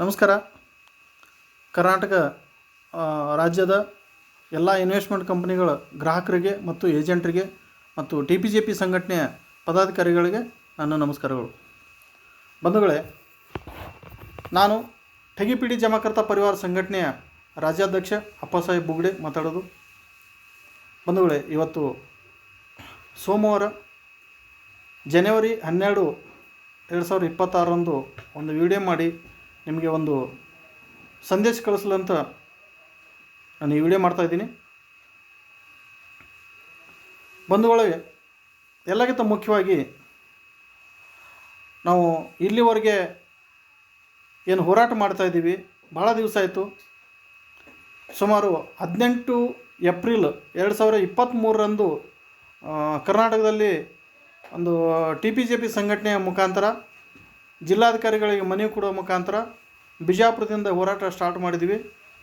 ನಮಸ್ಕಾರ. ಕರ್ನಾಟಕ ರಾಜ್ಯದ ಎಲ್ಲ ಇನ್ವೆಸ್ಟ್ಮೆಂಟ್ ಕಂಪನಿಗಳ ಗ್ರಾಹಕರಿಗೆ ಮತ್ತು ಏಜೆಂಟರಿಗೆ ಮತ್ತು ಟಿ ಪಿ ಜೆ ಪಿ ಸಂಘಟನೆಯ ಪದಾಧಿಕಾರಿಗಳಿಗೆ ನನ್ನ ನಮಸ್ಕಾರಗಳು. ಬಂಧುಗಳೇ, ನಾನು ಠಗಿಪಿಡಿ ಜಮಾಕರ್ತ ಪರಿವಾರ ಸಂಘಟನೆಯ ರಾಜ್ಯಾಧ್ಯಕ್ಷ ಅಪ್ಪಸಾಹೇಬ್ ಬುಗ್ಡೆ ಮಾತಾಡೋದು. ಬಂಧುಗಳೇ, ಇವತ್ತು ಸೋಮವಾರ ಜನವರಿ ಹನ್ನೆರಡು, ಎರಡು ಸಾವಿರದ ಇಪ್ಪತ್ತಾರರಂದು ಒಂದು ವಿಡಿಯೋ ಮಾಡಿ ನಿಮಗೆ ಒಂದು ಸಂದೇಶ ಕಳಿಸಲು ಅಂತ ನಾನು ಈ ವಿಡಿಯೋ ಮಾಡ್ತಾಯಿದ್ದೀನಿ ಬಂಧುಗಳೇ, ಎಲ್ಲಕ್ಕಿಂತ ಮುಖ್ಯವಾಗಿ ನಾವು ಇಲ್ಲಿವರೆಗೆ ಏನು ಹೋರಾಟ ಮಾಡ್ತಾಯಿದ್ದೀವಿ ಭಾಳ ದಿವಸ ಆಯಿತು. ಸುಮಾರು ಹದಿನೆಂಟು ಏಪ್ರಿಲ್ ಎರಡು ಸಾವಿರ ಇಪ್ಪತ್ತ್ಮೂರರಂದು ಕರ್ನಾಟಕದಲ್ಲಿ ಒಂದು ಟಿ ಪಿ ಜೆ ಪಿ ಸಂಘಟನೆಯ ಮುಖಾಂತರ ಜಿಲ್ಲಾಧಿಕಾರಿಗಳಿಗೆ ಮನವಿ ಕೊಡುವ ಮುಖಾಂತರ ಬಿಜಾಪುರದಿಂದ ಹೋರಾಟ ಸ್ಟಾರ್ಟ್ ಮಾಡಿದ್ವಿ.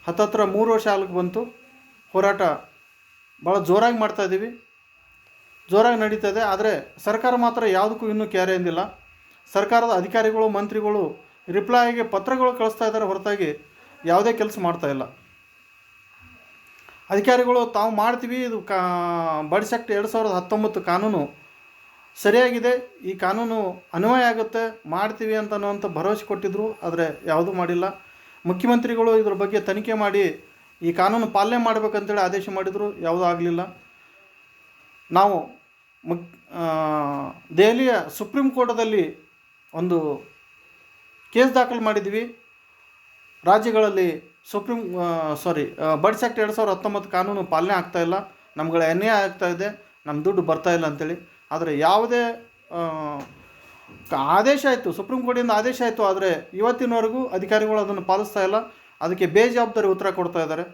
ಹತ್ತತ್ರ ಮೂರು ವರ್ಷ ಬಂತು. ಹೋರಾಟ ಭಾಳ ಜೋರಾಗಿ ಮಾಡ್ತಾಯಿದ್ದೀವಿ ಜೋರಾಗಿ ನಡೀತಾ ಇದೆ. ಆದರೆ ಸರ್ಕಾರ ಮಾತ್ರ ಯಾವುದಕ್ಕೂ ಇನ್ನೂ ಕ್ಯಾರೆ ಎಂದಿಲ್ಲ. ಸರ್ಕಾರದ ಅಧಿಕಾರಿಗಳು, ಮಂತ್ರಿಗಳು ರಿಪ್ಲೈಗೆ ಪತ್ರಗಳು ಕಳಿಸ್ತಾ ಇದ್ದಾರೆ. ಹೊರತಾಗಿ ಯಾವುದೇ ಕೆಲಸ ಮಾಡ್ತಾ ಇಲ್ಲ. ಅಧಿಕಾರಿಗಳು ತಾವು ಮಾಡ್ತೀವಿ. ಇದು ಕಾ ಬಡ್ಸೆಕ್ಟ್ ಎರಡು ಸಾವಿರದ ಹತ್ತೊಂಬತ್ತು ಕಾನೂನು ಸರಿಯಾಗಿದೆ, ಈ ಕಾನೂನು ಅನ್ವಯ ಆಗುತ್ತೆ, ಮಾಡ್ತೀವಿ ಅಂತ ಅನ್ನುವಂಥ ಭರವಸೆ ಕೊಟ್ಟಿದ್ದರು ಆದರೆ ಯಾವುದೂ ಮಾಡಿಲ್ಲ. ಮುಖ್ಯಮಂತ್ರಿಗಳು ಇದ್ರ ಬಗ್ಗೆ ತನಿಖೆ ಮಾಡಿ, ಈ ಕಾನೂನು ಪಾಲನೆ ಮಾಡಬೇಕಂತೇಳಿ ಆದೇಶ ಮಾಡಿದರು, ಯಾವುದೂ ಆಗಲಿಲ್ಲ. ನಾವು ಮುಕ್ ದೆಹಲಿಯ ಸುಪ್ರೀಂ ಕೋರ್ಟದಲ್ಲಿ ಒಂದು ಕೇಸ್ ದಾಖಲು ಮಾಡಿದ್ವಿ ರಾಜ್ಯಗಳಲ್ಲಿ ಸುಪ್ರೀಂ ಸಾರಿ ಬಡ್ಸ್ ಆ್ಯಕ್ಟ್ ಎರಡು ಸಾವಿರದ ಹತ್ತೊಂಬತ್ತು ಕಾನೂನು ಪಾಲನೆ ಆಗ್ತಾಯಿಲ್ಲ ನಮ್ಗಳ ಅನ್ಯಾಯ ಇದೆ. ನಮ್ಮ ದುಡ್ಡು ಬರ್ತಾಯಿಲ್ಲ ಅಂತೇಳಿ. ಆದರೆ ಯಾವುದೇ ಆದೇಶ ಆಯಿತು, ಸುಪ್ರೀಂ ಕೋರ್ಟಿಂದ ಆದೇಶ ಆಯಿತು, ಆದರೆ ಇವತ್ತಿನವರೆಗೂ ಅಧಿಕಾರಿಗಳು ಅದನ್ನು ಪಾಲಿಸ್ತಾ ಇಲ್ಲ. ಅದಕ್ಕೆ ಬೇಜವಾಬ್ದಾರಿ ಉತ್ತರ ಕೊಡ್ತಾ ಇದ್ದಾರೆ.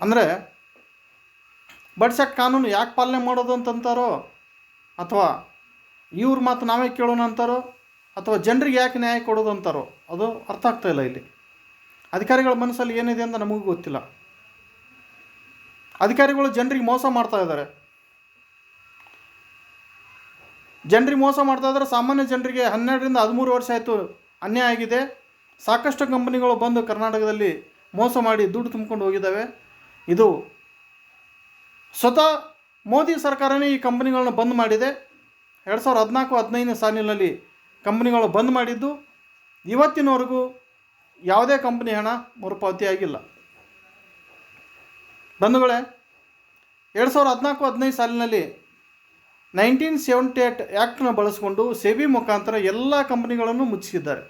ಅಂದರೆ ಬಡ್ಸಕ್ ಕಾನೂನು ಯಾಕೆ ಪಾಲನೆ ಮಾಡೋದು ಅಂತಂತಾರೋ ಅಥವಾ ಇವ್ರ ಮಾತು ನಾವೇ ಕೇಳೋಣ ಅಂತಾರೋ, ಅಥವಾ ಜನರಿಗೆ ಯಾಕೆ ನ್ಯಾಯ ಕೊಡೋದು ಅಂತಾರೋ, ಅದು ಅರ್ಥ ಆಗ್ತಾ ಇಲ್ಲ ಇಲ್ಲಿ. ಅಧಿಕಾರಿಗಳ ಮನಸ್ಸಲ್ಲಿ ಏನಿದೆ ಅಂತ ನಮಗೂ ಗೊತ್ತಿಲ್ಲ. ಅಧಿಕಾರಿಗಳು ಜನರಿಗೆ ಮೋಸ ಮಾಡ್ತಾ ಇದ್ದಾರೆ. ಜನರಿಗೆ ಮೋಸ ಮಾಡ್ತಾ ಇದ್ದಾರೆ. ಸಾಮಾನ್ಯ ಜನರಿಗೆ ಹನ್ನೆರಡರಿಂದ ಹದಿಮೂರು ವರ್ಷ ಆಯಿತು ಅನ್ಯಾಯ ಆಗಿದೆ. ಸಾಕಷ್ಟು ಕಂಪನಿಗಳು ಬಂದು ಕರ್ನಾಟಕದಲ್ಲಿ ಮೋಸ ಮಾಡಿ ದುಡ್ಡು ತುಂಬಿಕೊಂಡು ಹೋಗಿದ್ದಾವೆ. ಇದು ಸ್ವತಃ ಮೋದಿ ಸರ್ಕಾರನೇ ಈ ಕಂಪನಿಗಳನ್ನ ಬಂದ್ ಮಾಡಿದೆ. ಎರಡು ಸಾವಿರದ ಹದಿನಾಲ್ಕು, ಹದಿನೈದನೇ ಸಾಲಿನಲ್ಲಿ ಕಂಪ್ನಿಗಳು ಬಂದ್ ಮಾಡಿದ್ದು. ಇವತ್ತಿನವರೆಗೂ ಯಾವುದೇ ಕಂಪನಿ ಹಣ ಮರುಪಾವತಿ ಆಗಿಲ್ಲ ಬಂಧುಗಳೇ ಎರಡು ಸಾವಿರದ ಹದಿನಾಲ್ಕು, ಹದಿನೈದು ಸಾಲಿನಲ್ಲಿ ನೈನ್ಟೀನ್ ಸೆವೆಂಟಿ ಏಟ್ ಆ್ಯಕ್ಟ್ನ ಬಳಸಿಕೊಂಡು ಸೆಬಿ ಮುಖಾಂತರ ಎಲ್ಲ ಕಂಪನಿಗಳನ್ನು ಮುಚ್ಚಿಸಿದ್ದಾರೆ.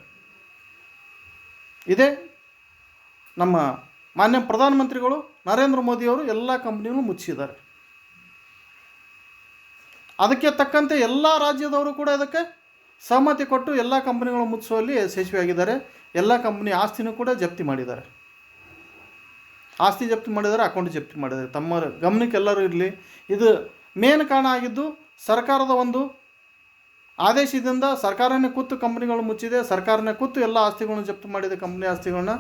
ಇದೇ ನಮ್ಮ ಮಾನ್ಯ ಪ್ರಧಾನಮಂತ್ರಿಗಳು ನರೇಂದ್ರ ಮೋದಿಯವರು ಎಲ್ಲ ಕಂಪ್ನಿಗಳನ್ನು ಮುಚ್ಚಿದ್ದಾರೆ ಅದಕ್ಕೆ ತಕ್ಕಂತೆ ಎಲ್ಲ ರಾಜ್ಯದವರು ಕೂಡ ಅದಕ್ಕೆ ಸಹಮತಿ ಕೊಟ್ಟು ಎಲ್ಲ ಕಂಪ್ನಿಗಳು ಮುಚ್ಚುವಲ್ಲಿ ಯಶಸ್ವಿಯಾಗಿದ್ದಾರೆ. ಎಲ್ಲ ಕಂಪ್ನಿ ಆಸ್ತಿನೂ ಕೂಡ ಜಪ್ತಿ ಮಾಡಿದ್ದಾರೆ. ಆಸ್ತಿ ಜಪ್ತಿ ಮಾಡಿದರೆ ಅಕೌಂಟ್ ಜಪ್ತಿ ಮಾಡಿದರೆ. ತಮ್ಮ ಗಮನಕ್ಕೆ ಎಲ್ಲರೂ ಇರಲಿ. ಇದು ಮೇನ್ ಕಾರಣ ಆಗಿದ್ದು ಸರ್ಕಾರದ ಒಂದು ಆದೇಶದಿಂದ ಸರ್ಕಾರನೇ ಕೂತು ಕಂಪ್ನಿಗಳು ಮುಚ್ಚಿದೆ. ಸರ್ಕಾರನೇ ಕೂತು ಎಲ್ಲ ಆಸ್ತಿಗಳನ್ನು ಜಪ್ತಿ ಮಾಡಿದೆ ಕಂಪ್ನಿ ಆಸ್ತಿಗಳನ್ನ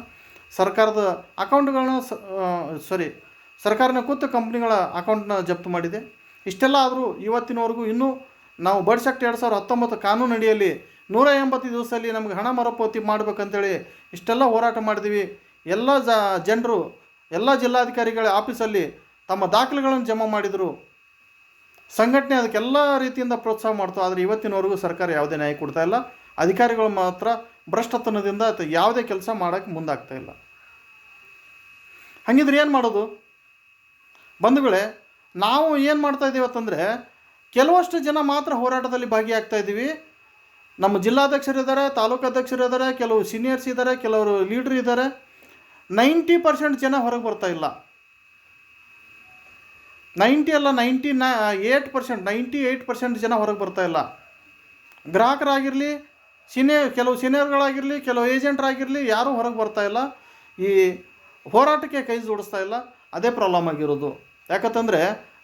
ಸರ್ಕಾರದ ಅಕೌಂಟ್ಗಳನ್ನ ಸಾರಿ ಸರ್ಕಾರನೇ ಕೂತು ಕಂಪ್ನಿಗಳ ಅಕೌಂಟ್ನ ಜಪ್ತು ಮಾಡಿದೆ. ಇಷ್ಟೆಲ್ಲ ಆದರೂ ಇವತ್ತಿನವರೆಗೂ ಇನ್ನೂ ನಾವು ಬಡ್ಸ್ ಆ್ಯಕ್ಟ್ ಎರಡು ಸಾವಿರದ ಹತ್ತೊಂಬತ್ತು ಕಾನೂನು ಅಡಿಯಲ್ಲಿ ನೂರ ಎಂಬತ್ತು ದಿವಸದಲ್ಲಿ ನಮಗೆ ಹಣ ಮರುಪಾವತಿ ಮಾಡಬೇಕಂತೇಳಿ ಇಷ್ಟೆಲ್ಲ ಹೋರಾಟ ಮಾಡಿದ್ವಿ. ಎಲ್ಲ ಜ, ಜನರು ಎಲ್ಲ ಜಿಲ್ಲಾಧಿಕಾರಿಗಳ ಆಫೀಸಲ್ಲಿ ತಮ್ಮ ದಾಖಲೆಗಳನ್ನು ಜಮಾ ಮಾಡಿದರು. ಸಂಘಟನೆ ಅದಕ್ಕೆಲ್ಲ ರೀತಿಯಿಂದ ಪ್ರೋತ್ಸಾಹ ಮಾಡ್ತು. ಆದರೆ ಇವತ್ತಿನವರೆಗೂ ಸರ್ಕಾರ ಯಾವುದೇ ನ್ಯಾಯ ಕೊಡ್ತಾ ಇಲ್ಲ. ಅಧಿಕಾರಿಗಳು ಮಾತ್ರ ಭ್ರಷ್ಟತನದಿಂದ ಯಾವುದೇ ಕೆಲಸ ಮಾಡೋಕ್ಕೆ ಮುಂದಾಗ್ತಾ ಇಲ್ಲ. ಹಾಗಿದ್ರೆ ಏನು ಮಾಡೋದು? ಬಂಧುಗಳೇ, ನಾವು ಏನು ಮಾಡ್ತಾ ಇದ್ದೀವಿ ಅಂತಂದರೆ, ಕೆಲವಷ್ಟು ಜನ ಮಾತ್ರ ಹೋರಾಟದಲ್ಲಿ ಭಾಗಿಯಾಗ್ತಾ ಇದ್ದೀವಿ. ನಮ್ಮ ಜಿಲ್ಲಾಧ್ಯಕ್ಷರಿದ್ದಾರೆ ತಾಲೂಕು ಅಧ್ಯಕ್ಷರಿದ್ದಾರೆ ಕೆಲವು ಸೀನಿಯರ್ಸ್ ಇದ್ದಾರೆ, ಕೆಲವರು ಲೀಡ್ರ್ ಇದ್ದಾರೆ. ನೈಂಟಿ ಪರ್ಸೆಂಟ್ ಜನ ಹೊರಗೆ ಬರ್ತಾ ಇಲ್ಲ. ನೈಂಟಿ ಅಲ್ಲ, ನೈಂಟಿ ನೈ eight percent, ninety eight percent ಜನ ಹೊರಗೆ ಬರ್ತಾ ಇಲ್ಲ. ಗ್ರಾಹಕರಾಗಿರಲಿ ಸೀನಿಯರ್ ಕೆಲವು ಸೀನಿಯರ್ಗಳಾಗಿರಲಿ, ಕೆಲವು ಏಜೆಂಟ್ರಾಗಿರಲಿ ಯಾರೂ ಹೊರಗೆ ಬರ್ತಾ ಇಲ್ಲ. ಈ ಹೋರಾಟಕ್ಕೆ ಕೈ ಜೋಡಿಸ್ತಾ ಇಲ್ಲ. ಅದೇ ಪ್ರಾಬ್ಲಮ್ ಆಗಿರೋದು. ಯಾಕಂತಂದರೆ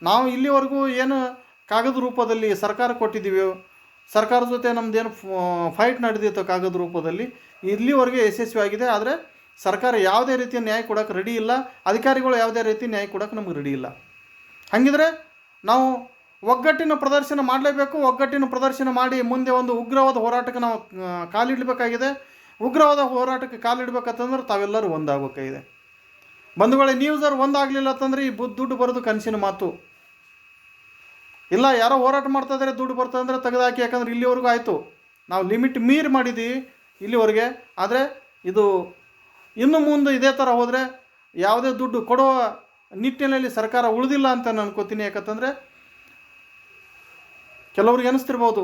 ನಾವು ಇಲ್ಲಿವರೆಗೂ ಏನು ಕಾಗದ ರೂಪದಲ್ಲಿ ಸರ್ಕಾರ ಕೊಟ್ಟಿದ್ದೀವಿ, ಸರ್ಕಾರದ ಜೊತೆ ನಮ್ಮದೇನು ಫೈಟ್ ನಡೆದಿತ್ತು ಕಾಗದ ರೂಪದಲ್ಲಿ ಇಲ್ಲಿವರೆಗೆ ಯಶಸ್ವಿ ಆಗಿದೆ ಆದರೆ ಸರ್ಕಾರ ಯಾವುದೇ ರೀತಿಯ ನ್ಯಾಯ ಕೊಡೋಕೆ ರೆಡಿ ಇಲ್ಲ, ಅಧಿಕಾರಿಗಳು ಯಾವುದೇ ರೀತಿ ನ್ಯಾಯ ಕೊಡೋಕೆ ನಮ್ಗೆ ರೆಡಿ ಇಲ್ಲ. ಹಾಗಿದ್ರೆ ನಾವು ಒಗ್ಗಟ್ಟಿನ ಪ್ರದರ್ಶನ ಮಾಡಲೇಬೇಕು, ಒಗ್ಗಟ್ಟಿನ ಪ್ರದರ್ಶನ ಮಾಡಿ ಮುಂದೆ ಒಂದು ಉಗ್ರವಾದ ಹೋರಾಟಕ್ಕೆ ನಾವು ಕಾಲಿಡಬೇಕಾಗಿದೆ. ಉಗ್ರವಾದ ಹೋರಾಟಕ್ಕೆ ಕಾಲಿಡಬೇಕಂತಂದ್ರೆ ತಾವೆಲ್ಲರೂ ಒಂದಾಗಬೇಕಾಗಿದೆ. ಬಂಧುಗಳೇ, ನೀವು ಸರ್ ಒಂದಾಗಲಿಲ್ಲ ಅಂತಂದರೆ ಈ ಬುದ್ಧ ದುಡ್ಡು ಬರೋದು ಕನಸಿನ ಮಾತು. ಇಲ್ಲ, ಯಾರೋ ಹೋರಾಟ ಮಾಡ್ತಾ ಇದ್ದಾರೆ ದುಡ್ಡು ಬರ್ತದೆ ಅಂದರೆ ತೆಗೆದಾಕಿ, ಯಾಕಂದ್ರೆ ಇಲ್ಲಿವರೆಗೂ ಆಯಿತು. ನಾವು ಲಿಮಿಟ್ ಮೀರಿ ಮಾಡಿದ್ದೀವಿ ಇಲ್ಲಿವರೆಗೆ. ಆದರೆ ಇದು ಇನ್ನು ಮುಂದೆ ಇದೇ ಥರ ಹೋದರೆ ಯಾವುದೇ ದುಡ್ಡು ಕೊಡೋ ನಿಟ್ಟಿನಲ್ಲಿ ಸರ್ಕಾರ ಉಳಿದಿಲ್ಲ ಅಂತ ನಾನು ಅನ್ಕೋತೀನಿ. ಯಾಕಂತಂದರೆ ಕೆಲವ್ರಿಗೆ ಅನಿಸ್ತಿರ್ಬೋದು,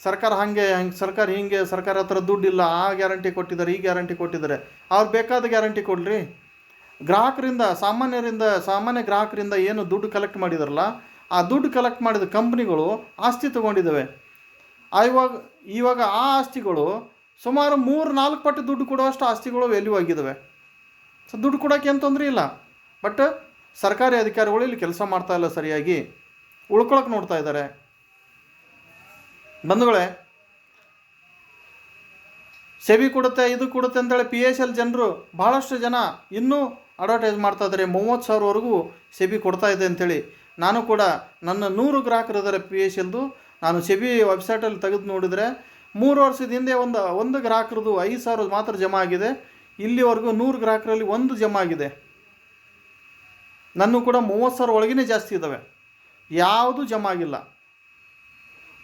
ಸರ್ಕಾರ ಹಾಗೆ, ಹಂಗೆ ಸರ್ಕಾರ ಹೀಗೆ, ಸರ್ಕಾರ ಹತ್ರ ದುಡ್ಡಿಲ್ಲ, ಆ ಗ್ಯಾರಂಟಿ ಕೊಟ್ಟಿದ್ದಾರೆ, ಈ ಗ್ಯಾರಂಟಿ ಕೊಟ್ಟಿದ್ದಾರೆ, ಅವ್ರು ಬೇಕಾದ ಗ್ಯಾರಂಟಿ ಕೊಡ್ರಿ. ಗ್ರಾಹಕರಿಂದ, ಸಾಮಾನ್ಯರಿಂದ, ಸಾಮಾನ್ಯ ಗ್ರಾಹಕರಿಂದ ಏನು ದುಡ್ಡು ಕಲೆಕ್ಟ್ ಮಾಡಿದಾರಲ್ಲ, ಆ ದುಡ್ಡು ಕಲೆಕ್ಟ್ ಮಾಡಿದ ಕಂಪ್ನಿಗಳು ಆಸ್ತಿ ತೊಗೊಂಡಿದ್ದಾವೆ. ಆ ಇವಾಗ ಇವಾಗ ಆ ಆಸ್ತಿಗಳು ಸುಮಾರು ಮೂರು, ನಾಲ್ಕು ಪಟ್ಟು ದುಡ್ಡು ಕೊಡುವಷ್ಟು ಆಸ್ತಿಗಳು ವ್ಯಾಲ್ಯೂ ಆಗಿದ್ದಾವೆ ಸೊ ದುಡ್ಡು ಕೊಡೋಕ್ಕೆ ಏನು ತೊಂದರೆ ಇಲ್ಲ. ಬಟ್ ಸರ್ಕಾರಿ ಅಧಿಕಾರಿಗಳು ಇಲ್ಲಿ ಕೆಲಸ ಮಾಡ್ತಾ ಇಲ್ಲ ಸರಿಯಾಗಿ. ಉಳ್ಕೊಳಕ್ಕೆ ನೋಡ್ತಾ ಇದ್ದಾರೆ. ಬಂಧುಗಳೇ ಸೆವಿ ಕೊಡುತ್ತೆ, ಇದು ಕೊಡುತ್ತೆ ಅಂತೇಳಿ ಪಿ ಎಸ್ ಎಲ್ ಜನರು ಭಾಳಷ್ಟು ಜನ ಇನ್ನೂ ಅಡ್ವರ್ಟೈಸ್ ಮಾಡ್ತಾ ಇದ್ದಾರೆ. ಮೂವತ್ತು ಸಾವಿರವರೆಗೂ ಸೆಬಿ ಕೊಡ್ತಾ ಇದೆ ಅಂತೇಳಿ. ನಾನು ಕೂಡ ನನ್ನ ನೂರು ಗ್ರಾಹಕರಿದ್ದಾರೆ ಪಿ ಎಸ್ ಎಲ್ದು ನಾನು ಸೆಬಿ ವೆಬ್ಸೈಟಲ್ಲಿ ತೆಗೆದು ನೋಡಿದರೆ ಮೂರು ವರ್ಷದ ಹಿಂದೆ ಒಂದು ಒಂದು ಗ್ರಾಹಕರದು ಐದು ಸಾವಿರ ಮಾತ್ರ ಜಮಾ ಆಗಿದೆ. ಇಲ್ಲಿವರೆಗೂ ನೂರು ಗ್ರಾಹಕರಲ್ಲಿ ಒಂದು ಜಮಾ ಆಗಿದೆ. ನನ್ನೂ ಕೂಡ ಮೂವತ್ತು ಸಾವಿರ ಒಳಗಿನೇ ಜಾಸ್ತಿ ಇದ್ದಾವೆ. ಯಾವುದು ಜಮಾ ಆಗಿಲ್ಲ.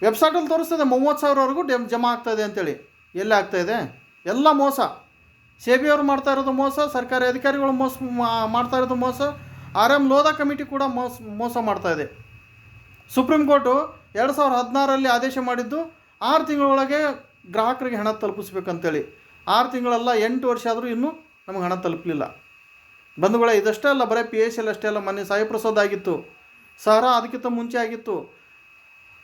ವೆಬ್ಸೈಟಲ್ಲಿ ತೋರಿಸ್ತದೆ ಮೂವತ್ತು ಸಾವಿರವರೆಗೂ ಡೆಮ್, ಜಮಾ ಆಗ್ತಾಯಿದೆ ಅಂತೇಳಿ. ಎಲ್ಲಿ ಆಗ್ತಾಯಿದೆ ಎಲ್ಲ ಮೋಸ. ಸೇಬಿಯವರು ಮಾಡ್ತಾ ಇರೋದು ಮೋಸ, ಸರ್ಕಾರಿ ಅಧಿಕಾರಿಗಳು ಮೋಸ ಮಾಡ್ತಾ ಇರೋದು ಮೋಸ. ಆರ್ ಎಂ ಲೋಧಾ ಕಮಿಟಿ ಕೂಡ ಮೋಸ ಮೋಸ ಮಾಡ್ತಾ ಇದೆ. ಸುಪ್ರೀಂ ಕೋರ್ಟು ಎರಡು ಸಾವಿರದ ಹದಿನಾರರಲ್ಲಿ ಆದೇಶ ಮಾಡಿದ್ದು ಆರು ತಿಂಗಳೊಳಗೆ ಗ್ರಾಹಕರಿಗೆ ಹಣ ತಲುಪಿಸ್ಬೇಕಂತೇಳಿ. ಆರು ತಿಂಗಳಲ್ಲ ಎಂಟು ವರ್ಷ ಆದರೂ ಇನ್ನೂ ನಮಗೆ ಹಣ ತಲುಪಲಿಲ್ಲ. ಬಂಧುಗಳ, ಇದಷ್ಟೇ ಅಲ್ಲ, ಬರೀ ಪಿ ಎಸ್ ಎಲ್ ಅಷ್ಟೇ ಅಲ್ಲ, ಮೊನ್ನೆ ಸಾಯಿ ಪ್ರಸಾದ್ ಆಗಿತ್ತು. ಸಹರ ಅದಕ್ಕಿಂತ ಮುಂಚೆ ಆಗಿತ್ತು.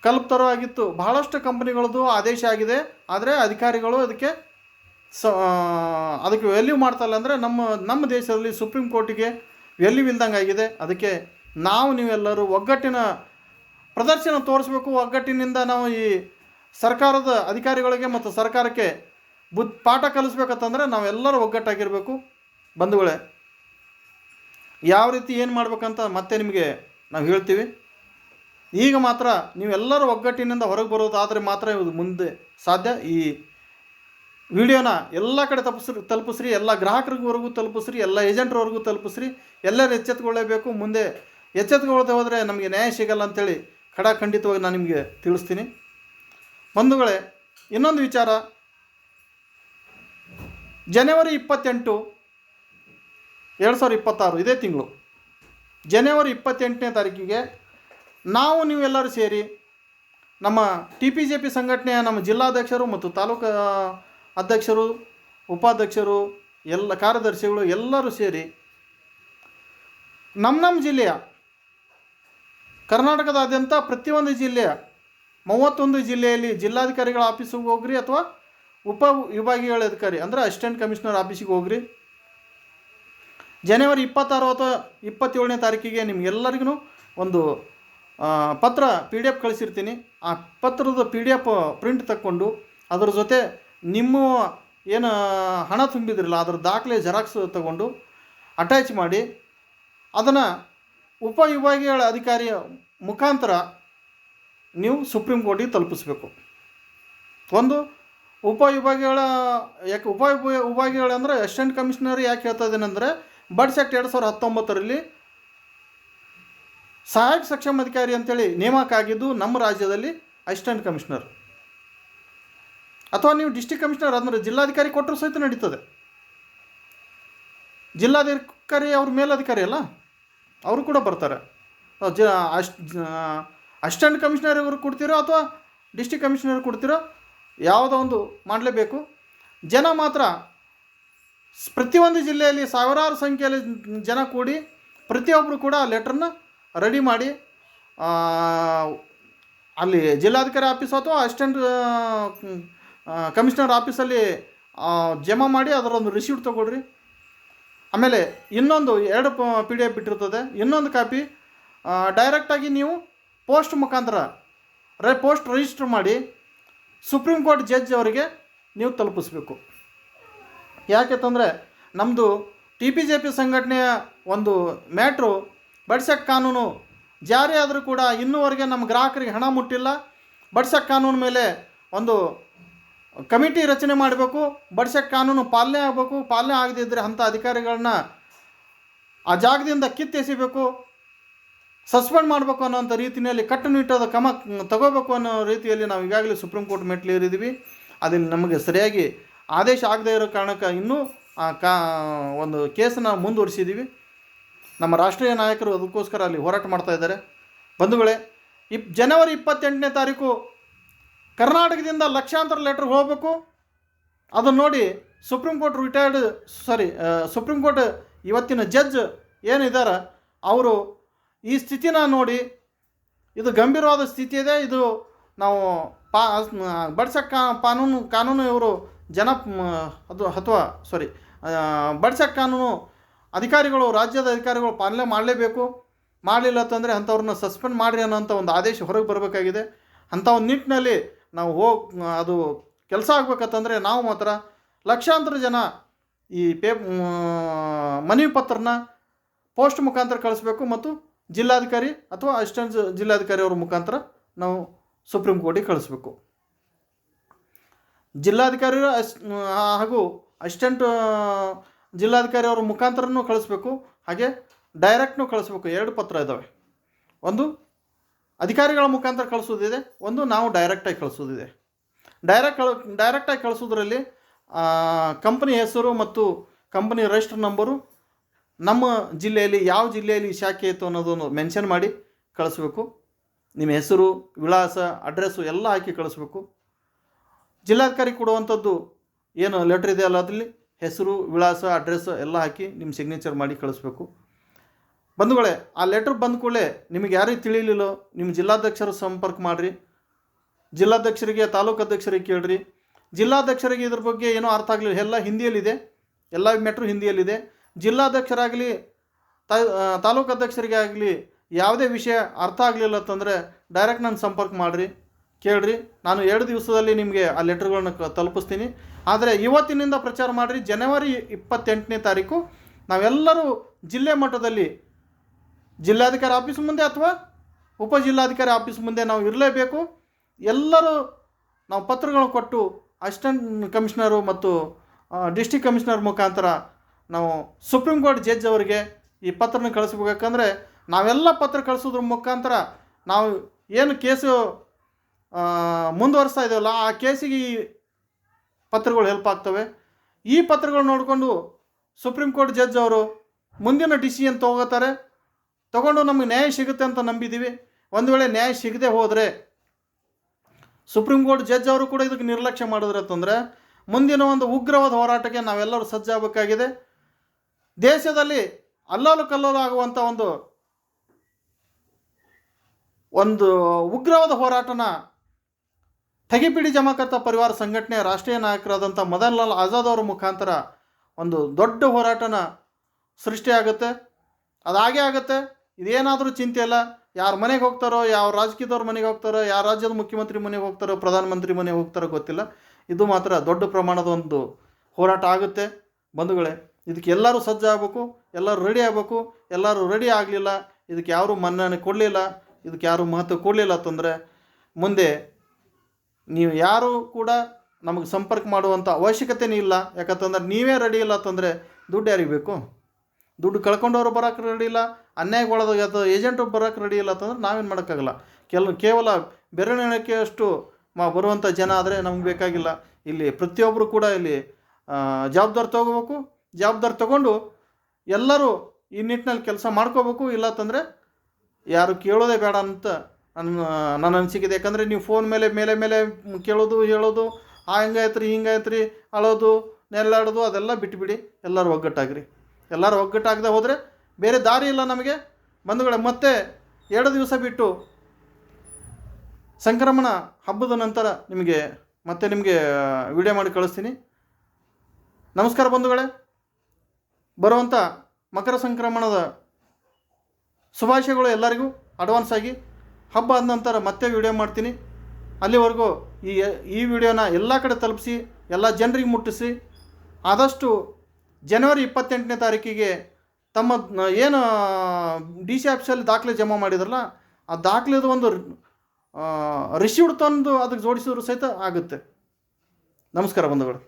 ಕಲ್ಪ್ತರೋ ಆಗಿತ್ತು. ಬಹಳಷ್ಟು ಕಂಪನಿಗಳದ್ದು ಆದೇಶ ಆಗಿದೆ. ಆದರೆ ಅಧಿಕಾರಿಗಳು ಅದಕ್ಕೆ ಸ ಅದಕ್ಕೆ ವ್ಯಾಲ್ಯೂ ಮಾಡ್ತಲ್ಲ ಅಂದರೆ ನಮ್ಮ ನಮ್ಮ ದೇಶದಲ್ಲಿ ಸುಪ್ರೀಂ ಕೋರ್ಟಿಗೆ ವ್ಯಾಲ್ಯೂ ಇಲ್ದಂಗೆ ಆಗಿದೆ. ಅದಕ್ಕೆ ನಾವು ನೀವೆಲ್ಲರೂ ಒಗ್ಗಟ್ಟಿನ ಪ್ರದರ್ಶನ ತೋರಿಸ್ಬೇಕು. ಒಗ್ಗಟ್ಟಿನಿಂದ ನಾವು ಈ ಸರ್ಕಾರದ ಅಧಿಕಾರಿಗಳಿಗೆ ಮತ್ತು ಸರ್ಕಾರಕ್ಕೆ ಬುದ್ ಪಾಠ ಕಲಿಸ್ಬೇಕಂತಂದರೆ ನಾವೆಲ್ಲರೂ ಒಗ್ಗಟ್ಟಾಗಿರಬೇಕು. ಬಂಧುಗಳೇ, ಯಾವ ರೀತಿ ಏನು ಮಾಡ್ಬೇಕಂತ ಮತ್ತೆ ನಿಮಗೆ ನಾವು ಹೇಳ್ತೀವಿ. ಈಗ ಮಾತ್ರ ನೀವೆಲ್ಲರೂ ಒಗ್ಗಟ್ಟಿನಿಂದ ಹೊರಗೆ ಬರೋದಾದರೆ ಮಾತ್ರ ಇದು ಮುಂದೆ ಸಾಧ್ಯ. ಈ ವಿಡಿಯೋನ ಎಲ್ಲ ಕಡೆ ತಪ್ಪಿಸ್ರಿ, ತಲುಪಿಸ್ರಿ, ಎಲ್ಲ ಗ್ರಾಹಕರಿಗೂವರೆಗೂ ತಲುಪಿಸ್ರಿ, ಎಲ್ಲ ಏಜೆಂಟ್ರವರೆಗೂ ತಲುಪಿಸ್ರಿ, ಎಲ್ಲರೂ ಎಚ್ಚೆತ್ತುಕೊಳ್ಳೇಬೇಕು ಮುಂದೆ ಎಚ್ಚೆತ್ತುಕೊಳ್ಳದೆ ಹೋದರೆ ನಮಗೆ ನ್ಯಾಯ ಸಿಗಲ್ಲ ಅಂತೇಳಿ ಖಡಾಖಂಡಿತವಾಗಿ ನಾನು ನಿಮಗೆ ತಿಳಿಸ್ತೀನಿ. ಬಂಧುಗಳೇ, ಇನ್ನೊಂದು ವಿಚಾರ. ಜನವರಿ ಇಪ್ಪತ್ತೆಂಟು, ಎರಡು ಸಾವಿರದ ಇಪ್ಪತ್ತಾರು, ಇದೇ ತಿಂಗಳು. ಜನವರಿ ಇಪ್ಪತ್ತೆಂಟನೇ ತಾರೀಕಿಗೆ ನಾವು ನೀವೆಲ್ಲರೂ ಸೇರಿ ನಮ್ಮ ಟಿ ಪಿ ಜೆ ಪಿ ಸಂಘಟನೆಯ ನಮ್ಮ ಜಿಲ್ಲಾಧ್ಯಕ್ಷರು ಮತ್ತು ತಾಲೂಕು ಅಧ್ಯಕ್ಷರು, ಉಪಾಧ್ಯಕ್ಷರು, ಎಲ್ಲ ಕಾರ್ಯದರ್ಶಿಗಳು ಎಲ್ಲರೂ ಸೇರಿ ನಮ್ಮ ನಮ್ಮ ಜಿಲ್ಲೆಯ, ಕರ್ನಾಟಕದಾದ್ಯಂತ ಪ್ರತಿಯೊಂದು ಜಿಲ್ಲೆಯ ಮೂವತ್ತೊಂದು ಜಿಲ್ಲೆಯಲ್ಲಿ ಜಿಲ್ಲಾಧಿಕಾರಿಗಳ ಆಫೀಸಿಗೆ ಹೋಗ್ರಿ ಅಥವಾ ಉಪ ವಿಭಾಗೀಯ ಅಧಿಕಾರಿ, ಅಂದರೆ ಅಸಿಸ್ಟೆಂಟ್ ಕಮಿಷನರ್ ಆಫೀಸಿಗೆ ಹೋಗ್ರಿ. ಜನವರಿ ಇಪ್ಪತ್ತಾರು ಅಥವಾ ಇಪ್ಪತ್ತೇಳನೇ ತಾರೀಕಿಗೆ ನಿಮಗೆಲ್ಲರಿಗೂ ಒಂದು ಪತ್ರ ಪಿ ಡಿ ಎಫ್ ಕಳಿಸಿರ್ತೀನಿ. ಆ ಪತ್ರದ ಪಿ ಡಿ ಎಫ್ ಪ್ರಿಂಟ್ ತಕ್ಕೊಂಡು ಅದರ ಜೊತೆ ನಿಮ್ಮ ಏನು ಹಣ ತುಂಬಿದ್ರಲ್ಲ, ಅದರ ದಾಖಲೆ ಜೆರಾಕ್ಸ್ ತಗೊಂಡು ಅಟ್ಯಾಚ್ ಮಾಡಿ ಅದನ್ನು ಉಪವಿಭಾಗೀಯ ಅಧಿಕಾರಿಯ ಮುಖಾಂತರ ನೀವು ಸುಪ್ರೀಂ ಕೋರ್ಟಿಗೆ ತಲುಪಿಸ್ಬೇಕು. ಒಂದು ಉಪವಿಭಾಗಗಳ ಯಾಕೆ ಉಪ ವಿಭಾಗಗಳಂದರೆ ಅಸಿಸ್ಟೆಂಟ್ ಕಮಿಷನರ್ ಯಾಕೆ ಹೇಳ್ತಾ ಇದ್ದೀನಿ ಅಂದರೆ ಬಡ್ಸ್ ಆ್ಯಕ್ಟ್ ಎರಡು ಸಾವಿರದ ಹತ್ತೊಂಬತ್ತರಲ್ಲಿ ಸಹಾಯಕ ಸಕ್ಷಮ ಅಧಿಕಾರಿ ಅಂತೇಳಿ ನೇಮಕ ಆಗಿದ್ದು ನಮ್ಮ ರಾಜ್ಯದಲ್ಲಿ ಅಸಿಸ್ಟೆಂಟ್ ಕಮಿಷನರ್ ಅಥವಾ ನೀವು ಡಿಸ್ಟಿಕ್ ಕಮಿಷನರ್ ಅಂದರೆ ಜಿಲ್ಲಾಧಿಕಾರಿ ಕೊಟ್ಟರು ಸಹಿತ ನಡೀತದೆ. ಜಿಲ್ಲಾಧಿಕಾರಿ ಅವ್ರ ಮೇಲಧಿಕಾರಿ ಅಲ್ಲ, ಅವರು ಕೂಡ ಬರ್ತಾರೆ. ಜ, ಅಶ್ ಅಸಿಸ್ಟೆಂಟ್ ಕಮಿಷನರ್ ಇವರು ಕೊಡ್ತೀರೋ ಅಥವಾ ಡಿಸ್ಟಿಕ್ ಕಮಿಷನರ್ ಕೊಡ್ತೀರೋ ಯಾವುದೋ ಒಂದು ಮಾಡಲೇಬೇಕು. ಜನ ಮಾತ್ರ ಪ್ರತಿಯೊಂದು ಜಿಲ್ಲೆಯಲ್ಲಿ ಸಾವಿರಾರು ಸಂಖ್ಯೆಯಲ್ಲಿ ಜನ ಕೂಡಿ ಪ್ರತಿಯೊಬ್ಬರು ಕೂಡ ಲೆಟ್ರನ್ನ ರೆಡಿ ಮಾಡಿ ಅಲ್ಲಿ ಜಿಲ್ಲಾಧಿಕಾರಿ ಆಫೀಸ್ ಅಥವಾ ಅಸಿಸ್ಟೆಂಟ್ ಕಮಿಷನರ್ ಆಫೀಸಲ್ಲಿ ಜಮಾ ಮಾಡಿ ಅದರೊಂದು ರಿಸೀಟ್ ತೊಗೊಳ್ರಿ. ಆಮೇಲೆ ಇನ್ನೊಂದು ಎರಡು ಪಿ ಡಿ ಎಫ್ ಬಿಟ್ಟಿರ್ತದೆ ಇನ್ನೊಂದು ಕಾಪಿ ಡೈರೆಕ್ಟಾಗಿ ನೀವು ಪೋಸ್ಟ್ ಮುಖಾಂತರ ರೇ, ಪೋಸ್ಟ್ ರಿಜಿಸ್ಟರ್ ಮಾಡಿ ಸುಪ್ರೀಂ ಕೋರ್ಟ್ ಜಡ್ಜ್ ಅವರಿಗೆ ನೀವು ತಲುಪಿಸ್ಬೇಕು. ಯಾಕೆಂತಂದರೆ ನಮ್ಮದು ಟಿ ಪಿ ಜೆ ಪಿ ಸಂಘಟನೆಯ ಒಂದು ಮ್ಯಾಟ್ರು, ಬಡ್ಸಕ್ ಕಾನೂನು ಜಾರಿ ಆದರೂ ಕೂಡ ಇನ್ನೂವರೆಗೆ ನಮ್ಮ ಗ್ರಾಹಕರಿಗೆ ಹಣ ಮುಟ್ಟಿಲ್ಲ. ಬಡ್ಸಕ್ ಕಾನೂನು ಮೇಲೆ ಒಂದು ಕಮಿಟಿ ರಚನೆ ಮಾಡಬೇಕು. ಬಡ್ಸಕ್ ಕಾನೂನು ಪಾಲನೆ ಆಗಬೇಕು. ಪಾಲನೆ ಆಗದಿದ್ದರೆ ಅಂಥ ಅಧಿಕಾರಿಗಳನ್ನ ಆ ಜಾಗದಿಂದ ಕಿತ್ತೆಸಿಬೇಕು. ಸಸ್ಪೆಂಡ್ ಮಾಡಬೇಕು ಅನ್ನೋಂಥ ರೀತಿಯಲ್ಲಿ ಕಟ್ಟುನಿಟ್ಟಾದ ಕ್ರಮ ತಗೋಬೇಕು ಅನ್ನೋ ರೀತಿಯಲ್ಲಿ ನಾವು ಈಗಾಗಲೇ ಸುಪ್ರೀಂ ಕೋರ್ಟ್ ಮೆಟ್ಲೇರಿದ್ದೀವಿ ಅದನ್ನು ನಮಗೆ ಸರಿಯಾಗಿ ಆದೇಶ ಆಗದೇ ಇರೋ ಕಾರಣಕ್ಕೆ ಇನ್ನೂ ಆ ಕಾ ಒಂದು ಕೇಸನ್ನು ಮುಂದುವರಿಸಿದ್ದೀವಿ. ನಮ್ಮ ರಾಷ್ಟ್ರೀಯ ನಾಯಕರು ಅದಕ್ಕೋಸ್ಕರ ಅಲ್ಲಿ ಹೋರಾಟ ಮಾಡ್ತಾ ಇದ್ದಾರೆ. ಬಂಧುಗಳೇ, ಇಪ್ ಜನವರಿ ಇಪ್ಪತ್ತೆಂಟನೇ ತಾರೀಕು ಕರ್ನಾಟಕದಿಂದ ಲಕ್ಷಾಂತರ ಲೆಟ್ರ್ ಹೋಗಬೇಕು. ಅದನ್ನು ನೋಡಿ supreme court retired, sorry supreme court ಇವತ್ತಿನ ಜಡ್ಜ್ ಏನಿದ್ದಾರೆ, ಅವರು ಈ ಸ್ಥಿತಿನ ನೋಡಿ, ಇದು ಗಂಭೀರವಾದ ಸ್ಥಿತಿ ಇದೆ, ಇದು ನಾವು ಪಾ ಬಡ್ಸಕ್ಕೆ ಕಾನೂನು ಕಾನೂನು ಇವರು ಜನ ಅದು ಅಥವಾ ಸಾರಿ ಬಡ್ಸಕ್ಕೆ ಕಾನೂನು ಅಧಿಕಾರಿಗಳು, ರಾಜ್ಯದ ಅಧಿಕಾರಿಗಳು ಪಾಲನೆ ಮಾಡಲೇಬೇಕು. ಮಾಡಲಿಲ್ಲ ಅಂತಂದರೆ ಅಂಥವ್ರನ್ನ ಸಸ್ಪೆಂಡ್ ಮಾಡಿರಿ ಅನ್ನೋಂಥ ಒಂದು ಆದೇಶ ಹೊರಗೆ ಬರಬೇಕಾಗಿದೆ. ಅಂಥ ಒಂದು ನಿಟ್ಟಿನಲ್ಲಿ ನಾವು ಹೋಗಿ, ಅದು ಕೆಲಸ ಆಗ್ಬೇಕಂತಂದರೆ ನಾವು ಮಾತ್ರ ಲಕ್ಷಾಂತರ ಜನ ಈ ಪೇ ಮನವಿ ಪತ್ರನ ಪೋಸ್ಟ್ ಮುಖಾಂತರ ಕಳಿಸ್ಬೇಕು ಮತ್ತು ಜಿಲ್ಲಾಧಿಕಾರಿ ಅಥವಾ ಅಸಿಸ್ಟೆಂಟ್ ಜಿಲ್ಲಾಧಿಕಾರಿ ಅವ್ರ ಮುಖಾಂತರ ನಾವು ಸುಪ್ರೀಂ ಕೋರ್ಟಿಗೆ ಕಳಿಸ್ಬೇಕು. ಜಿಲ್ಲಾಧಿಕಾರಿ ಹಾಗೂ ಅಸಿಸ್ಟೆಂಟ್ ಜಿಲ್ಲಾಧಿಕಾರಿ ಅವ್ರ ಮುಖಾಂತರನೂ ಕಳಿಸ್ಬೇಕು. ಹಾಗೆ ಡೈರೆಕ್ಟ್ನೂ ಕಳಿಸ್ಬೇಕು. ಎರಡು ಪತ್ರ ಇದ್ದಾವೆ ಒಂದು ಅಧಿಕಾರಿಗಳ ಮುಖಾಂತರ ಕಳಿಸೋದಿದೆ. ಒಂದು ನಾವು ಡೈರೆಕ್ಟಾಗಿ ಕಳಿಸೋದಿದೆ. ಡೈರೆಕ್ಟ್ ಡೈರೆಕ್ಟಾಗಿ ಕಳಿಸೋದ್ರಲ್ಲಿ ಕಂಪನಿ ಹೆಸರು ಮತ್ತು ಕಂಪನಿ ರಿಜಿಸ್ಟರ್ ನಂಬರು ನಮ್ಮ ಜಿಲ್ಲೆಯಲ್ಲಿ ಯಾವ ಜಿಲ್ಲೆಯಲ್ಲಿ ಶಾಖೆ ಇತ್ತು ಅನ್ನೋದನ್ನು ಮೆನ್ಷನ್ ಮಾಡಿ ಕಳಿಸ್ಬೇಕು. ನಿಮ್ಮ ಹೆಸರು, ವಿಳಾಸ ಅಡ್ರೆಸ್ಸು ಎಲ್ಲ ಹಾಕಿ ಕಳಿಸ್ಬೇಕು. ಜಿಲ್ಲಾಧಿಕಾರಿ ಕೊಡುವಂಥದ್ದು ಏನು ಲೆಟ್ರ್ ಇದೆಯಲ್ಲ ಅದರಲ್ಲಿ ಹೆಸರು, ವಿಳಾಸ ಅಡ್ರೆಸ್ ಎಲ್ಲ ಹಾಕಿ ನಿಮ್ಮ ಸಿಗ್ನೇಚರ್ ಮಾಡಿ ಕಳಿಸ್ಬೇಕು. ಬಂಧುಗಳೇ, ಆ ಲೆಟ್ರ್ ಬಂದ ಕೂಡಲೇ ನಿಮಗೆ ಯಾರಿಗೆ ತಿಳಿಲಿಲ್ಲೋ ನಿಮ್ಮ ಜಿಲ್ಲಾಧ್ಯಕ್ಷರು ಸಂಪರ್ಕ ಮಾಡಿರಿ. ಜಿಲ್ಲಾಧ್ಯಕ್ಷರಿಗೆ, ತಾಲೂಕು ಅಧ್ಯಕ್ಷರಿಗೆ ಕೇಳ್ರಿ. ಜಿಲ್ಲಾಧ್ಯಕ್ಷರಿಗೆ ಇದ್ರ ಬಗ್ಗೆ ಏನೋ ಅರ್ಥ ಆಗಲಿಲ್ಲ. ಎಲ್ಲ ಹಿಂದಿಯಲ್ಲಿದೆ. ಎಲ್ಲ ಮೆಟ್ರು ಹಿಂದಿಯಲ್ಲಿದೆ. ಜಿಲ್ಲಾಧ್ಯಕ್ಷರಾಗಲಿ ತಾಲೂಕು ಅಧ್ಯಕ್ಷರಿಗೆ ಆಗಲಿ ಯಾವುದೇ ವಿಷಯ ಅರ್ಥ ಆಗಲಿಲ್ಲ ಅಂತಂದರೆ ಡೈರೆಕ್ಟ್ ನನ್ನ ಸಂಪರ್ಕ ಮಾಡಿರಿ, ಕೇಳ್ರಿ. ನಾನು ಎರಡು ದಿವಸದಲ್ಲಿ ನಿಮಗೆ ಆ ಲೆಟ್ರ್ಗಳನ್ನ ತಲುಪಿಸ್ತೀನಿ. ಆದರೆ ಇವತ್ತಿನಿಂದ ಪ್ರಚಾರ ಮಾಡಿರಿ, ಜನವರಿ ಇಪ್ಪತ್ತೆಂಟನೇ ತಾರೀಕು ನಾವೆಲ್ಲರೂ ಜಿಲ್ಲೆ ಮಟ್ಟದಲ್ಲಿ ಜಿಲ್ಲಾಧಿಕಾರಿ ಆಫೀಸ್ ಮುಂದೆ ಅಥವಾ ಉಪ ಜಿಲ್ಲಾಧಿಕಾರಿ ಆಫೀಸ್ ಮುಂದೆ ನಾವು ಇರಲೇಬೇಕು. ಎಲ್ಲರೂ ನಾವು ಪತ್ರಗಳನ್ನು ಕೊಟ್ಟು ಅಸಿಸ್ಟೆಂಟ್ ಕಮಿಷನರು ಮತ್ತು ಡಿಸ್ಟಿಕ್ ಕಮಿಷನರ್ ಮುಖಾಂತರ ನಾವು ಸುಪ್ರೀಂ ಕೋರ್ಟ್ ಜಡ್ಜ್ ಅವರಿಗೆ ಈ ಪತ್ರನ ಕಳಿಸ್ಬೇಕಂದ್ರೆ ನಾವೆಲ್ಲ ಪತ್ರ ಕಳಿಸೋದ್ರ ಮುಖಾಂತರ ನಾವು ಏನು ಕೇಸು ಮುಂದುವರಿಸ್ತಾ ಇದ್ದೇವಲ್ಲ ಆ ಕೇಸಿಗೆ ಈ ಪತ್ರಗಳು ಹೆಲ್ಪ್ ಆಗ್ತವೆ. ಈ ಪತ್ರಗಳು ನೋಡಿಕೊಂಡು ಸುಪ್ರೀಂ ಕೋರ್ಟ್ ಜಡ್ಜ್ ಅವರು ಮುಂದಿನ ಡಿಸಿಷನ್ ತೊಗೋತಾರೆ. ತಗೊಂಡು ನಮಗೆ ನ್ಯಾಯ ಸಿಗುತ್ತೆ ಅಂತ ನಂಬಿದ್ದೀವಿ ಒಂದು ವೇಳೆ ನ್ಯಾಯ ಸಿಗದೆ ಹೋದರೆ ಸುಪ್ರೀಂ ಕೋರ್ಟ್ ಜಡ್ಜ್ ಅವರು ಕೂಡ ಇದಕ್ಕೆ ನಿರ್ಲಕ್ಷ್ಯ ಮಾಡಿದ್ರೆ ಅಂತಂದರೆ ಮುಂದಿನ ಒಂದು ಉಗ್ರವಾದ ಹೋರಾಟಕ್ಕೆ ನಾವೆಲ್ಲರೂ ಸಜ್ಜಾಗಬೇಕಾಗಿದೆ. ದೇಶದಲ್ಲಿ ಅಲ್ಲಲು ಕಲ್ಲಲು ಆಗುವಂಥ ಒಂದು ಒಂದು ಉಗ್ರವಾದ ಹೋರಾಟನ ತಗಿಪಿಡಿ ಜಮಾಕರ್ತ ಪರಿವಾರ ಸಂಘಟನೆಯ ರಾಷ್ಟ್ರೀಯ ನಾಯಕರಾದಂಥ ಮದನ್ ಲಾಲ್ ಆಜಾದ್ ಅವರ ಮುಖಾಂತರ ಒಂದು ದೊಡ್ಡ ಹೋರಾಟನ ಸೃಷ್ಟಿಯಾಗುತ್ತೆ. ಅದಾಗೇ ಆಗುತ್ತೆ. ಇದೇನಾದರೂ ಚಿಂತೆ ಇಲ್ಲ. ಯಾರ ಮನೆಗೆ ಹೋಗ್ತಾರೋ, ಯಾವ ರಾಜಕೀಯದವ್ರ ಮನೆಗೆ ಹೋಗ್ತಾರೋ, ಯಾವ ರಾಜ್ಯದ ಮುಖ್ಯಮಂತ್ರಿ ಮನೆಗೆ ಹೋಗ್ತಾರೋ, ಪ್ರಧಾನಮಂತ್ರಿ ಮನೆಗೆ ಹೋಗ್ತಾರೋ ಗೊತ್ತಿಲ್ಲ. ಇದು ಮಾತ್ರ ದೊಡ್ಡ ಪ್ರಮಾಣದ ಒಂದು ಹೋರಾಟ ಆಗುತ್ತೆ. ಬಂಧುಗಳೇ ಇದಕ್ಕೆ ಎಲ್ಲರೂ ಸಜ್ಜಾಗಬೇಕು ಎಲ್ಲರೂ ರೆಡಿ ಆಗಬೇಕು, ಎಲ್ಲರೂ ರೆಡಿ ಆಗಲಿಲ್ಲ, ಇದಕ್ಕೆ ಯಾರೂ ಮನ್ನಣೆ ಕೊಡಲಿಲ್ಲ, ಇದಕ್ಕೆ ಯಾರೂ ಮಹತ್ವ ಕೊಡಲಿಲ್ಲ ಅಂತಂದರೆ ಮುಂದೆ ನೀವು ಯಾರು ಕೂಡ ನಮಗೆ ಸಂಪರ್ಕ ಮಾಡುವಂಥ ಅವಶ್ಯಕತೆನೇ ಇಲ್ಲ. ಯಾಕಂತಂದ್ರೆ ನೀವೇ ರೆಡಿ ಇಲ್ಲ ಅಂತಂದರೆ ದುಡ್ಡು ಯಾರಿಗೆ ಬೇಕು? ದುಡ್ಡು ಕಳ್ಕೊಂಡವರು ಬರೋಕ್ಕೆ ರೆಡಿ ಇಲ್ಲ ಅನ್ಯಾಯಗೊಳದ ಅಥವಾ ಏಜೆಂಟು ಬರೋಕ್ಕೆ ರೆಡಿ ಇಲ್ಲ ಅಂತಂದ್ರೆ ನಾವೇನು ಮಾಡೋಕ್ಕಾಗಲ್ಲ. ಕೆಲ, ಕೇವಲ ಬೆರಳಿಣಕ್ಕೆಯಷ್ಟು ಮಾ, ಬರುವಂಥ ಜನ ಆದರೆ ನಮ್ಗೆ ಬೇಕಾಗಿಲ್ಲ. ಇಲ್ಲಿ ಪ್ರತಿಯೊಬ್ಬರು ಕೂಡ ಇಲ್ಲಿ ಜವಾಬ್ದಾರಿ ತೊಗೋಬೇಕು ಜವಾಬ್ದಾರಿ ತಗೊಂಡು ಎಲ್ಲರೂ ಈ ನಿಟ್ಟಿನಲ್ಲಿ ಕೆಲಸ ಮಾಡ್ಕೋಬೇಕು, ಇಲ್ಲ ಅಂತಂದರೆ ಯಾರು ಕೇಳೋದೇ ಬೇಡ ಅಂತ ನನ್ನ ನನ್ನ ಅನಿಸಿಕೆ ಯಾಕಂದರೆ ನೀವು ಫೋನ್ ಮೇಲೆ ಮೇಲೆ ಮೇಲೆ ಕೇಳೋದು, ಹೇಳೋದು, ಆ ಹಿಂಗಾಯ್ತು ರೀ ಹಿಂಗಾಯ್ತು ರೀ ಅಳೋದು, ನೆಲ್ಲಾಡೋದು, ಅದೆಲ್ಲ ಬಿಟ್ಬಿಡಿ. ಎಲ್ಲರೂ ಒಗ್ಗಟ್ಟಾಗ್ರಿ. ಎಲ್ಲರೂ ಒಗ್ಗಟ್ಟಾಗದೆ ಹೋದರೆ ಬೇರೆ ದಾರಿ ಇಲ್ಲ ನಮಗೆ. ಬಂಧುಗಳೇ, ಮತ್ತೆ ಎರಡು ದಿವಸ ಬಿಟ್ಟು ಸಂಕ್ರಮಣ ಹಬ್ಬದ ನಂತರ ನಿಮಗೆ, ಮತ್ತೆ ನಿಮಗೆ ವಿಡಿಯೋ ಮಾಡಿ ಕಳಿಸ್ತೀನಿ. ನಮಸ್ಕಾರ ಬಂಧುಗಳೇ. ಬರುವಂಥ ಮಕರ ಸಂಕ್ರಮಣದ ಶುಭಾಶಯಗಳು ಎಲ್ಲರಿಗೂ ಅಡ್ವಾನ್ಸ್ ಆಗಿ. ಹಬ್ಬ ಆದ ನಂತರ ಮತ್ತೆ ವಿಡಿಯೋ ಮಾಡ್ತೀನಿ. ಅಲ್ಲಿವರೆಗೂ ಈ ಈ ವಿಡಿಯೋನ ಎಲ್ಲ ಕಡೆ ತಲುಪಿಸಿ, ಎಲ್ಲ ಜನರಿಗೆ ಮುಟ್ಟಿಸಿ, ಆದಷ್ಟು ಜನವರಿ ಇಪ್ಪತ್ತೆಂಟನೇ ತಾರೀಕಿಗೆ ತಮ್ಮ ಏನು ಡಿ ಸಿ ಆಫೀಸಲ್ಲಿ ದಾಖಲೆ ಜಮಾ ಮಾಡಿದ್ರಲ್ಲ, ಆ ದಾಖಲೆದು ಒಂದು ರಿಸೀವ್ಡ್ ತಂದು ಅದಕ್ಕೆ ಜೋಡಿಸಿದ್ರು ಸಹಿತ ಆಗುತ್ತೆ. ನಮಸ್ಕಾರ ಬಂಧುಗಳು.